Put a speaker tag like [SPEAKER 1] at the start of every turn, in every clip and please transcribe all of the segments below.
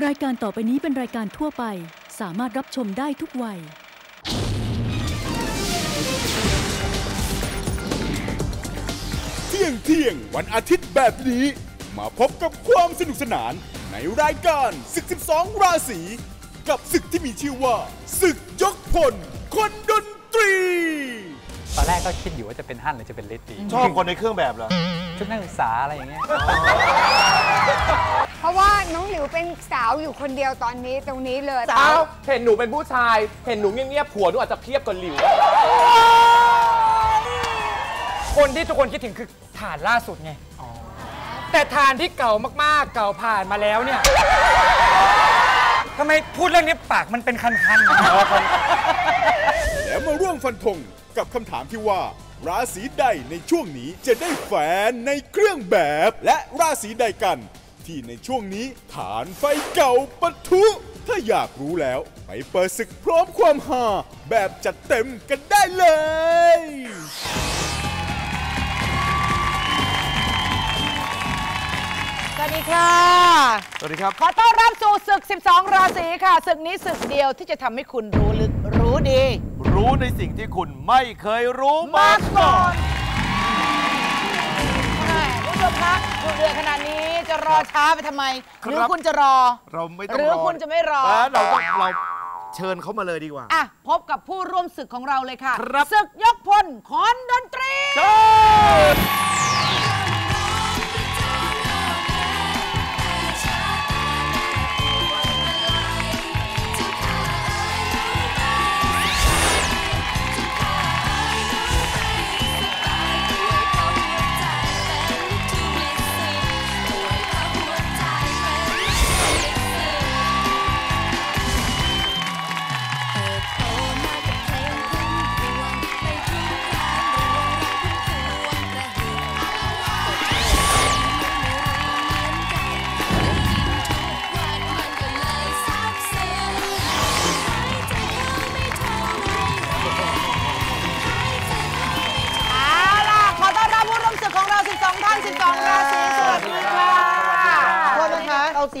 [SPEAKER 1] รายการต่อไปนี้เป็นรายการทั่วไป สามารถรับชมได้ทุกวัย
[SPEAKER 2] เที่ยงเที่ยงวันอาทิตย์แบบนี้ มาพบกับความสนุกสนานในรายการศึก 12 ราศี กับศึกที่มีชื่อว่าศึกยกพล คนดนตรี
[SPEAKER 3] ตอนแรกก็คิดอยู่ว่าจะเป็นฮั่นหรือจะเป็นลิตดี
[SPEAKER 4] ชอบคนในเครื่องแบบเหรอ
[SPEAKER 3] ชุดนักศึกษาอะไรอย่างเงี้ย
[SPEAKER 5] เพราะว่าน้องหลิวเป็นสาวอยู่คนเดียวตอนนี้ตรงนี้เลย
[SPEAKER 6] เอ้าเห็นหนูเป็นผู้ชาย เห็นหนูเงียบๆผัวหนูอาจจะเพียบกับหลิว
[SPEAKER 7] คนที่ทุกคนคิดถึงคือฐานล่าสุดไงแต่ฐานที่เก่ามากๆ เก่าผ่านมาแล้วเนี่ยทำไมพูดเรื่องนี้ปากมันเป็นคันๆนะ
[SPEAKER 2] แล้วมาร่วมฟันธงกับคำถามที่ว่า ราศีใดในช่วงนี้จะได้แฟนในเครื่องแบบ และราศีใดกัน ที่ในช่วงนี้ฐานไฟเก่าปะทุ ถ้าอยากรู้แล้ว ไปเปิดศึกพร้อมความฮาแบบจัดเต็มกันได้เลย
[SPEAKER 8] สวัสดีค่ะ
[SPEAKER 4] สวัสดีครับ
[SPEAKER 8] ขอต้อนรับสู่ศึก 12 ราศีค่ะ ศึกนี้ศึกเดียวที่จะทำให้คุณรู้ลึกรู้ดี
[SPEAKER 4] รู้ในสิ่งที่คุณไม่เคยรู้มาก่อน
[SPEAKER 8] แม่ผู้ชม คะคุณเรือขนาดนี้จะรอช้าไปทำไม
[SPEAKER 4] ครับ
[SPEAKER 8] หรือคุณจะรอ
[SPEAKER 4] เราไม่ต้อง
[SPEAKER 8] หรือ
[SPEAKER 4] รอ
[SPEAKER 8] คุณจะไม่รอ
[SPEAKER 4] แล้วเราต้องเราเชิญเขามาเลยดีกว่า
[SPEAKER 8] อะ พบกับผู้ร่วมศึกของเราเลยค่ะ
[SPEAKER 4] ครับ
[SPEAKER 8] ศึกยกพลขอนดนตรีเอา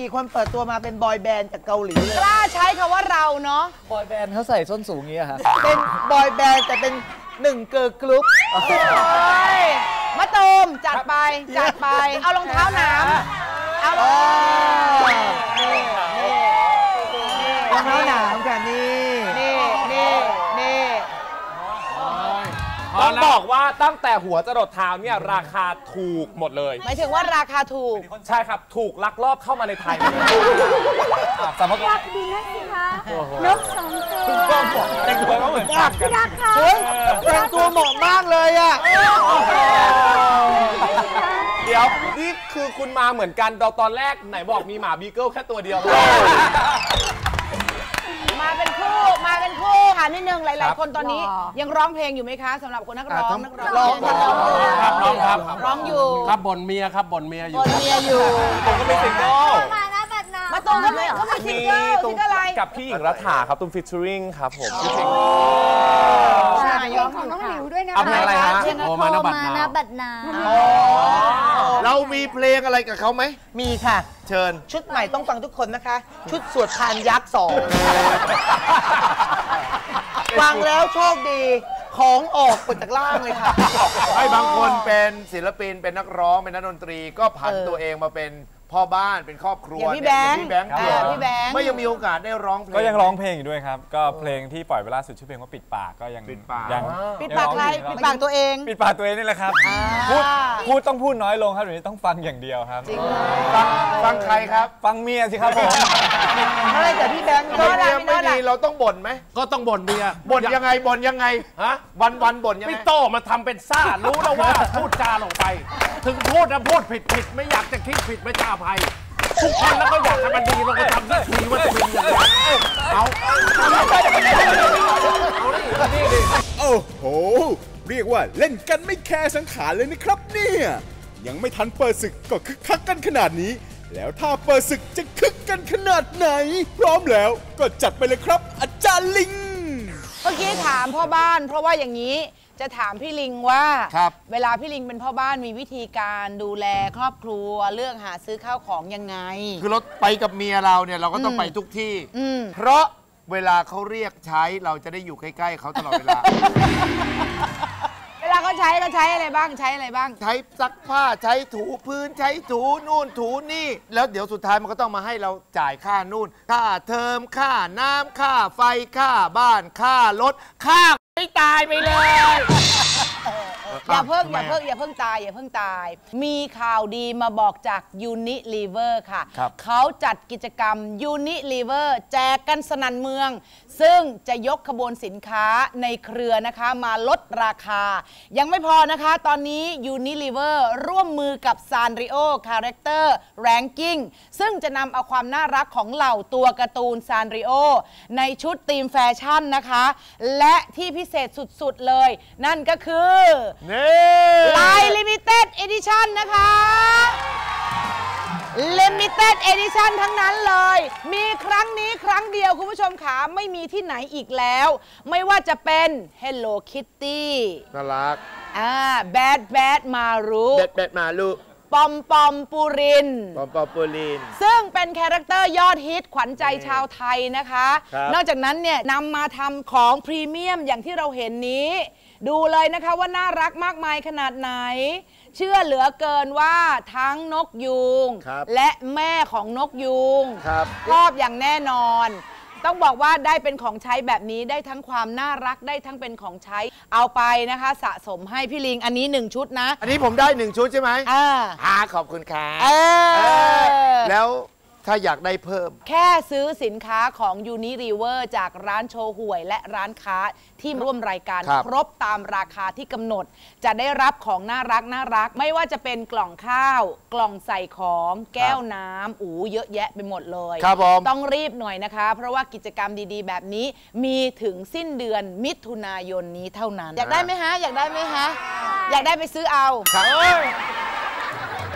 [SPEAKER 9] สี่คนเปิดตัวมาเป็นบอยแบนด์จากเกาหลีเลย
[SPEAKER 8] กล้าใช้คำว่าเราเนาะ
[SPEAKER 3] บอยแบนด์เขาใส่ส้นสูงอย่างเงี้ยครับ
[SPEAKER 9] เป็นบอยแบนด์แต่เป็นหนึ่งเกิร์ลกรุ๊ป
[SPEAKER 8] โอ้ยมะตูมจัดไป จัดไป เอารองเท้าหนามเอารอง
[SPEAKER 9] รองเท้าหนามค่ะนี่
[SPEAKER 8] นี่นี่นี่
[SPEAKER 6] ต้องบอกว่าตั้งแต่หัวจรดเท้าเนี่ยราคาถูกหมดเลย
[SPEAKER 8] หมายถึงว่าราคาถูก
[SPEAKER 6] ใช่ครับถูกลักลอบเข้ามาในไทย
[SPEAKER 3] สามารถ
[SPEAKER 5] รักดีนะสิคะนกสองตัว
[SPEAKER 6] แต่งตัวก็เหมือนกัน
[SPEAKER 5] ที่รักค่ะ
[SPEAKER 9] เฮ้ยแต่งตัวเหมาะมากเลยอะ
[SPEAKER 6] เดี๋ยวนี่คือคุณมาเหมือนกันเราตอนแรกไหนบอกมีหมาบีเกิลแค่ตัวเดียว
[SPEAKER 8] มาเป็นคู่มา เป็นคู่ค่ะนิดนึงห
[SPEAKER 6] ครั
[SPEAKER 8] ลาย
[SPEAKER 6] บ
[SPEAKER 8] ๆคนตอนนี้ยังร้องเพลงอยู่ไหมคะสำหรับคนนักร้อง
[SPEAKER 9] อะ
[SPEAKER 8] นัก
[SPEAKER 9] ร้
[SPEAKER 8] ร้
[SPEAKER 9] อ
[SPEAKER 8] องง
[SPEAKER 6] ครับน้องครับ
[SPEAKER 8] ร้องอยู่
[SPEAKER 6] ครับบนเมียครับบนเมียอบยู่
[SPEAKER 8] นเมียอยู่
[SPEAKER 6] ผมก็เป็นซิงเกิล
[SPEAKER 5] มานะบัดนา
[SPEAKER 8] มาตูมเขาไม่เขาไม่ซิ
[SPEAKER 6] มี
[SPEAKER 8] งเกิล
[SPEAKER 6] ตร
[SPEAKER 8] ซิ
[SPEAKER 6] ง
[SPEAKER 8] งเกิลอะไร
[SPEAKER 6] กับพี่หญิงรัฐาครับตุ้มฟิชเชอริงครับผมชื่อเพลง
[SPEAKER 5] ใช่เพลงของน้องหลิวด้วยนะ
[SPEAKER 6] เอาเพลงอะไรฮะ
[SPEAKER 5] เพลง
[SPEAKER 6] โอมานะบัด
[SPEAKER 5] โทร
[SPEAKER 6] นาว
[SPEAKER 5] นะบัดนา
[SPEAKER 4] เรามีเพลงอะไรกับเขาไหม
[SPEAKER 9] มีค่ะ
[SPEAKER 4] เชิญ
[SPEAKER 9] ชุดใหม่ต้องฟังทุกคนนะคะ ชุดสวดพานยักษ์สอง ฟังแล้วโชคดีของออกปดจากล่างเลยค่ะ
[SPEAKER 4] ให้บางคนเป็นศิลปินเป็นนักร้องเป็นนักดนตรีก็ผัน
[SPEAKER 8] เออ
[SPEAKER 4] ตัวเองมาเป็น พ่อบ้านเป็นครอบครัว
[SPEAKER 8] อย่างพี่
[SPEAKER 4] เนี่ย
[SPEAKER 8] แบงค์
[SPEAKER 4] พี่แบงค์
[SPEAKER 8] อ่า
[SPEAKER 4] เนี่ย
[SPEAKER 8] พี่แบงค์
[SPEAKER 4] ไม่ยังมีโอกาสได้ร้องเพลง
[SPEAKER 10] ก็ยังร้องเพลงอยู่ด้วยครับ ก็เพลงที่ปล่อยเวลาสุดชื่อเพลงว่าปิดปากก็ยัง
[SPEAKER 4] ปิดปาก
[SPEAKER 10] ยัง
[SPEAKER 8] ปิดปากใคร
[SPEAKER 10] ยัง
[SPEAKER 8] ปิด
[SPEAKER 10] ร้องอยู่
[SPEAKER 8] ปากตัวเอง
[SPEAKER 10] ปิดปากตัวเองนี่แหละครับพูดพูดต้องพูดน้อยลงครับเดี๋ยวนี้ต้องฟังอย่างเดียวครับ
[SPEAKER 8] จริง
[SPEAKER 4] ฟังฟังใครครับ
[SPEAKER 10] ฟังเมียสิครับผม
[SPEAKER 9] ไม่แต่พี่แบงค์
[SPEAKER 8] โน้
[SPEAKER 4] เมี
[SPEAKER 8] ต
[SPEAKER 4] ย
[SPEAKER 8] อะ
[SPEAKER 4] ไม่ดีเราต้องบ่นไหม
[SPEAKER 6] ก็ต้องบ่นเมีย
[SPEAKER 4] บ่นยังไงบ่นยังไง
[SPEAKER 6] ฮะ
[SPEAKER 4] วันวันๆบ่นยังไง
[SPEAKER 6] พี่โตมาทำเป็นซ่ารู้แล้วว่า พูดจาลงไป ถึงพูดนะพูดผิดผิดไม่อยากจะคิดผิดไม่จะอภัย ทุกคนแล้วก็อยากให้มันดีเราก็ทำสักทีว่าจะเป็นอย่างไรเอา
[SPEAKER 2] โอ้โห เรียกว่าเล่นกันไม่แคร์สังขารเลยนะครับเนี่ย ยังไม่ทันเปิดศึกก็คึกคักกันขนาดนี้ แล้วถ้าเปิดศึกจะคึกกันขนาดไหน พร้อมแล้วก็จัดไปเลยครับ อาจารย์ลิง
[SPEAKER 8] เมื่อกี้ถามพ่อบ้านเพราะว่าอย่างนี้ จะถามพี่ลิงว่า
[SPEAKER 4] ครับ
[SPEAKER 8] เวลาพี่ลิงเป็นพ่อบ้านมีวิธีการดูแลครอบครัวเรื่องหาซื้อข้าวของยังไง
[SPEAKER 4] คือเราไปกับเมียเราเนี่ยเราก็ต้องไปทุกที่
[SPEAKER 8] อืม
[SPEAKER 4] เพราะเวลาเขาเรียกใช้เราจะได้อยู่ใกล้ ๆเขาตลอดเวลา
[SPEAKER 8] เวลาเขาใช้ก็ใช้อะไรบ้างใช้อะไรบ้าง
[SPEAKER 4] ใช้ซักผ้าใช้ถูพื้นใช้ถูนู่นถูนี่ แล้วเดี๋ยวสุดท้ายมันก็ต้องมาให้เราจ่ายค่านู่น ค่าเทอมค่าน้ำค่าไฟค่าบ้านค่ารถค่า ไม่ตายไปเลย
[SPEAKER 8] อย่าเพิ่ง
[SPEAKER 4] ทำ
[SPEAKER 8] อ
[SPEAKER 4] ไม
[SPEAKER 8] ย่าเพิ่งอย่าเพิ่งตายอย่าเพิ่งตาย มีข่าวดีมาบอกจาก Unilever ค่ะ
[SPEAKER 4] ครับ
[SPEAKER 8] เขาจัดกิจกรรม Unilever แจกกันสนันเมือง ซึ่งจะยกขบวนสินค้าในเครือนะคะมาลดราคา ยังไม่พอนะคะ ตอนนี้ Unilever ร่วมมือกับ Sanrio Character Ranking ซึ่งจะนำเอาความน่ารักของเหล่าตัวการ์ตูน Sanrio ในชุดธีมแฟชั่นนะคะ และที่พิเศษสุดๆเลย นั่นก็คือ
[SPEAKER 4] นี่
[SPEAKER 8] ลายลิมิเต็ดเอดิชันนะคะลิมิเต็ดเอดิชันทั้งนั้นเลย มีครั้งนี้ครั้งเดียวคุณผู้ชมขาไม่มีที่ไหนอีกแล้ว ไม่ว่าจะเป็น Hello Kitty
[SPEAKER 4] น่ารัก
[SPEAKER 8] อ่า Bad Bad Maru
[SPEAKER 4] เบ็ดเบ็ดมาลูก
[SPEAKER 8] ปอมปอมปูริน
[SPEAKER 4] ปอมปอมปูลิน
[SPEAKER 8] ซึ่งเป็นคาแรคเตอร์ยอดฮิตขวัญใจชาวไทยนะคะ
[SPEAKER 4] ครับ
[SPEAKER 8] นอกจากนั้นเนี่ยนำมาทำของพรีเมียมอย่างที่เราเห็นนี้ ดูเลยนะคะว่าน่ารักมากมายขนาดไหน เชื่อเหลือเกินว่าทั้งนกยูง
[SPEAKER 4] ครับ
[SPEAKER 8] และแม่ของนกยูง
[SPEAKER 4] ครับ
[SPEAKER 8] ชอบอย่างแน่นอน ต้องบอกว่าได้เป็นของใช้แบบนี้ได้ทั้งความน่ารักได้ทั้งเป็นของใช้เอาไปนะคะ สะสมให้พี่ลิงอันนี้หนึ่งชุดนะ
[SPEAKER 4] อันนี้ผมได้หนึ่งชุดใช่ไหม
[SPEAKER 8] อ่า
[SPEAKER 4] อ่าขอบคุณครับ
[SPEAKER 8] เออ
[SPEAKER 4] แล้ว ถ้าอยากได้เพิ่ม
[SPEAKER 8] แค่ซื้อสินค้าของ Unilever จากร้านโชห่วย และร้านค้าที่ร่วมรายการ
[SPEAKER 4] ครับ
[SPEAKER 8] ครบตามราคาที่กำหนด จะได้รับของน่ารักน่ารัก ไม่ว่าจะเป็นกล่องข้าว กล่องใส่ของแก้วน้ำอูเยอะแยะไปหมดเลย
[SPEAKER 4] ครับผม
[SPEAKER 8] ต้องรีบหน่อยนะคะ เพราะว่ากิจกรรมดีๆ แบบนี้มีถึงสิ้นเดือนมิถุนายนนี้เท่านั้น อยากได้ไหมฮะ อยากได้ไหมฮะ อยากได้ไปซื้อเอา
[SPEAKER 4] ครับ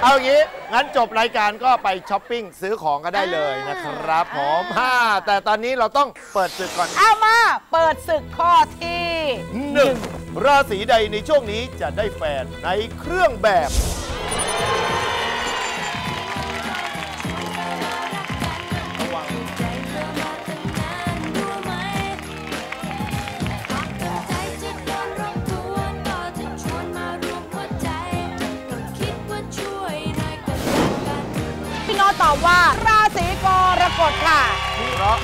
[SPEAKER 4] เอาอย่างนี้ งั้นจบรายการก็ไปช้อปปิ้งซื้อของก็ได้เลยนะครับผมฮ่าแต่ตอนนี้เราต้องเปิดศึกก่อน
[SPEAKER 8] เอามา เปิดศึกข้อที่
[SPEAKER 4] หนึ่งราศีใดในช่วงนี้จะได้แฟนในเครื่องแบบ
[SPEAKER 8] อบว่าราศีกรกฎค่ะ
[SPEAKER 6] เพราะ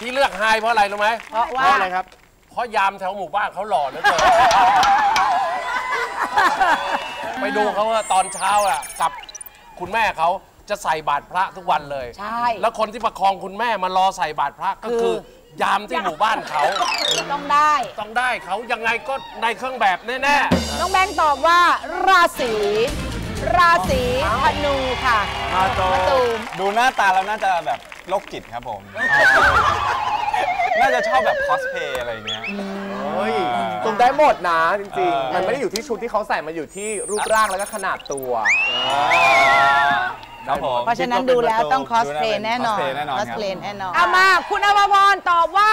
[SPEAKER 6] ที่เลือกไฮเพราะอะไรรู้ไหม
[SPEAKER 8] เพราะว่า
[SPEAKER 4] เพราะอะไรครับ
[SPEAKER 6] เพราะยามแถวหมู่บ้านเขาหล่อเหลือเกินไปดูเขาว่าตอนเช้าอะกับคุณแม่เขาจะใส่บาตรพระทุกวันเลย
[SPEAKER 8] ใช่
[SPEAKER 6] แล้วคนที่ประคองคุณแม่มารอใส่บาตรพระก็
[SPEAKER 8] คื
[SPEAKER 6] คืออยามที่หมู่บ้านเขา
[SPEAKER 8] ต้องได้
[SPEAKER 6] ต้องได้เขายังไงก็ในเครื่องแบบแน่
[SPEAKER 8] น้องแบงค์ตอบว่าราศี ราศีธนูค่ะ
[SPEAKER 4] มาโต
[SPEAKER 8] มะตูม
[SPEAKER 10] ดูหน้าตาแล้วน่าจะแบบโรคจิตครับผม น่าจะชอบแบบคอสเพย์อะไรอย่างเงี้ย
[SPEAKER 11] ตุมได้หมดนะจริง ๆ มันไม่ได้อยู่ที่ชุดที่เขาใส่ มันอยู่ที่รูปร่างแล้วก็ขนาดตัว
[SPEAKER 10] ครับผม
[SPEAKER 8] เพราะฉะนั้นดูแล้วต้องคอสเพลย์แน่นอน
[SPEAKER 10] คอสเพลย์แน่นอน
[SPEAKER 8] คอส
[SPEAKER 10] ครับ
[SPEAKER 8] เพลย์แน่นอนเอามาคุณอภพรตอบว่า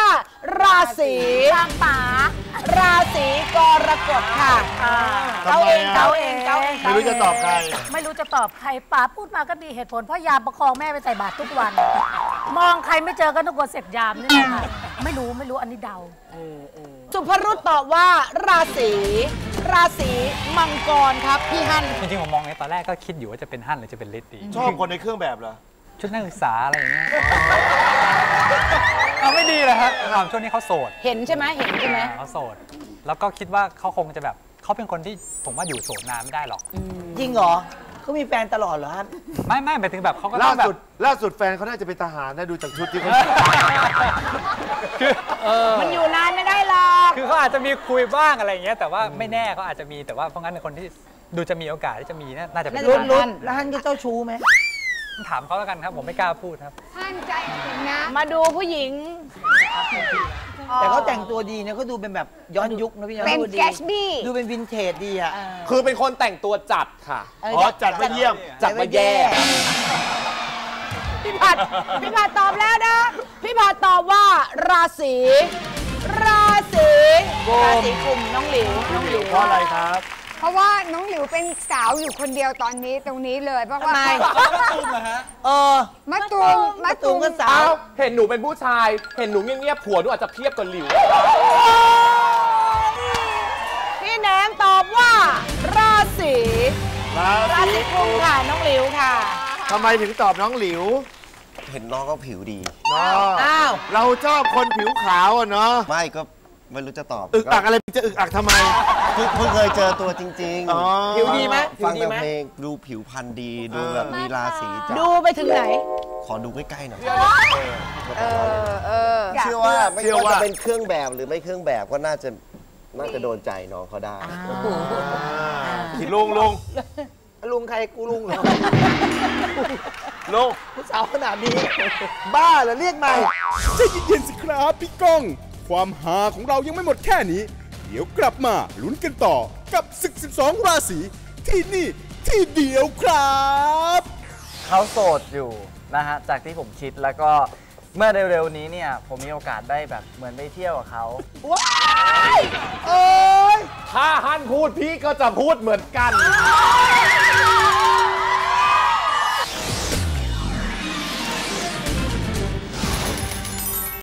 [SPEAKER 8] ราศีตามป๋าราศีกรกฎค่ะเขาเองเขาเองเขาเอง
[SPEAKER 4] ไม่รู้จะตอบใคร
[SPEAKER 12] ไม่รู้จะตอบใครป๋าพูดมาก็มีเหตุผลเพราะยามประคองแม่ไปใส่บาตรทุกวัน มองใครไม่เจอก็ต้องกลัวเสร็จยามนี่แหละค่ะไม่รู้ไม่รู้อันนี้เดา
[SPEAKER 8] สุภรุตตอบว่าราศี ราศีมังกรครับพี่ฮั่น
[SPEAKER 3] จริงๆผมมองในตอนแรกก็คิดอยู่ว่าจะเป็นฮั่นหรือจะเป็นลิตดี
[SPEAKER 4] ชอบคนในเครื่องแบบเหรอ
[SPEAKER 3] ชุดนักศึกษาอะไรอย่างเงี้ยเอาไม่ดีเลยครับถามช่วงนี้เขาโสด
[SPEAKER 8] เห็นใช่ไหมเห็นใช่ไหม
[SPEAKER 3] อ่าเขาโสด แล้วก็คิดว่าเขาคงจะแบบเขาเป็นคนที่ผมว่าอยู่โสดนานไม่ได้หรอก
[SPEAKER 9] จริงเหรอ เขามีแฟนตลอดเหรอครับ
[SPEAKER 3] ไม่ไม่หมายถึงแบบเขาก็ต้
[SPEAKER 4] ล่า
[SPEAKER 3] องแบบ
[SPEAKER 4] สุดล่าสุดแฟนเขาน่าจะเป็นทหารนะดูจากชุดที่เขา
[SPEAKER 3] คือเออ
[SPEAKER 8] มันอยู่นานไม่ได้หรอก
[SPEAKER 3] คือเขาอาจจะมีคุยบ้างอะไรอย่างเงี้ยแต่ว่าไม่แน่เขาอาจจะมีแต่ว่าเพราะงั้นในคนที่ดูจะมีโอกาสที่จะมีน่าจะเป็น
[SPEAKER 9] รุดรุด
[SPEAKER 3] ฮั่น
[SPEAKER 9] แล้วท่านก็เจ้าชู้ไหม
[SPEAKER 3] ถามเขาแล้วกันครับผมไม่กล้าพูดครับ
[SPEAKER 5] ท่านใจถึงนะ
[SPEAKER 8] มาดูผู้หญิง
[SPEAKER 9] แต่เขาแต่งตัวดีเนี่ยเขาดูเป็นแบบย้อนยุคนะพี่ย้อน
[SPEAKER 5] เป็น
[SPEAKER 9] ดูดี
[SPEAKER 5] แกชบี้
[SPEAKER 9] ดูเป็นวินเทจดีอะ
[SPEAKER 11] คือเป็นคนแต่งตัวจัดค่ะ
[SPEAKER 4] อ๋อจัดมาเยี่ยม
[SPEAKER 11] จัดมาแย่
[SPEAKER 8] พี่ผัดพี่ผัดตอบแล้วนะ พี่ผัดตอบว่าราศีราศีราศีกุมน้องหลิวน้องหลิว
[SPEAKER 3] เพราะอะไรครับ
[SPEAKER 5] เพราะว่าน้องหลิวเป็นสาวอยู่คนเดียวตอนนี้ตรงนี้เลยเพราะว่า
[SPEAKER 8] ทำไม
[SPEAKER 9] เออ
[SPEAKER 5] มะตูมมะตูม
[SPEAKER 9] มะตูมก็สาว
[SPEAKER 11] เอ้าเห็นหนูเป็นผู้ชาย เห็นหนูเงียบๆผัวหนูอาจจะเทียบกับหลิว
[SPEAKER 8] พี่แหนมตอบว่า ราศีราศีกุมค่ะน้องหลิวค่ะ
[SPEAKER 4] ทำไมถึงตอบน้องหลิว
[SPEAKER 13] เห็นน้องก็ผิวดี
[SPEAKER 4] เนาะ
[SPEAKER 8] อ้าว
[SPEAKER 4] เราชอบคนผิวขาวอะเนาะ
[SPEAKER 13] ไม่ก็ ไม่รู้จะตอบ
[SPEAKER 4] อึกอักอะไรจะอึกอักทำไม
[SPEAKER 13] เพิ่งเพิ่งเคยเจอตัวจริง
[SPEAKER 4] อ๋อ
[SPEAKER 11] ผิวดีไหม
[SPEAKER 13] ฟัง
[SPEAKER 11] ผิวดี
[SPEAKER 13] แต่
[SPEAKER 11] ไหม
[SPEAKER 13] เพลงดูผิวพรรณดีดูแบบมีราศีจับ
[SPEAKER 8] ดูไปถึงไหน
[SPEAKER 13] ขอดูใกล้ๆหน่อย
[SPEAKER 5] เออเออ
[SPEAKER 13] เชื่อว่าไม่
[SPEAKER 4] เชื่อ
[SPEAKER 13] ว่า
[SPEAKER 4] ว่า
[SPEAKER 13] จะเป็นเครื่องแบบหรือไม่เครื่องแบบก็น่าจะน่าจะโดนใจน้องเขาได้
[SPEAKER 4] ลุงลุง
[SPEAKER 9] ลุงใครกูลุงเหรอ
[SPEAKER 4] ลุง
[SPEAKER 9] ผู้สาวขนาดนี้ บ้าเหรอเรียกใหม่
[SPEAKER 2] ใจเย็นๆสิครับพี่ก้อง ความหาของเรายังไม่หมดแค่นี้ เดี๋ยวกลับมาลุ้นกันต่อกับศึก 12 ราศีที่นี่ที่เดียวครับ
[SPEAKER 14] เขาโสดอยู่นะฮะจากที่ผมคิดแล้วก็เมื่อเร็วๆนี้เนี่ยผมมีโอกาสได้แบบเหมือนได้เที่ยวกับเขา
[SPEAKER 8] ว้ายเอ้ย
[SPEAKER 11] ถ้าฮั่นพูดพี่ก็จะพูดเหมือนกัน
[SPEAKER 8] เ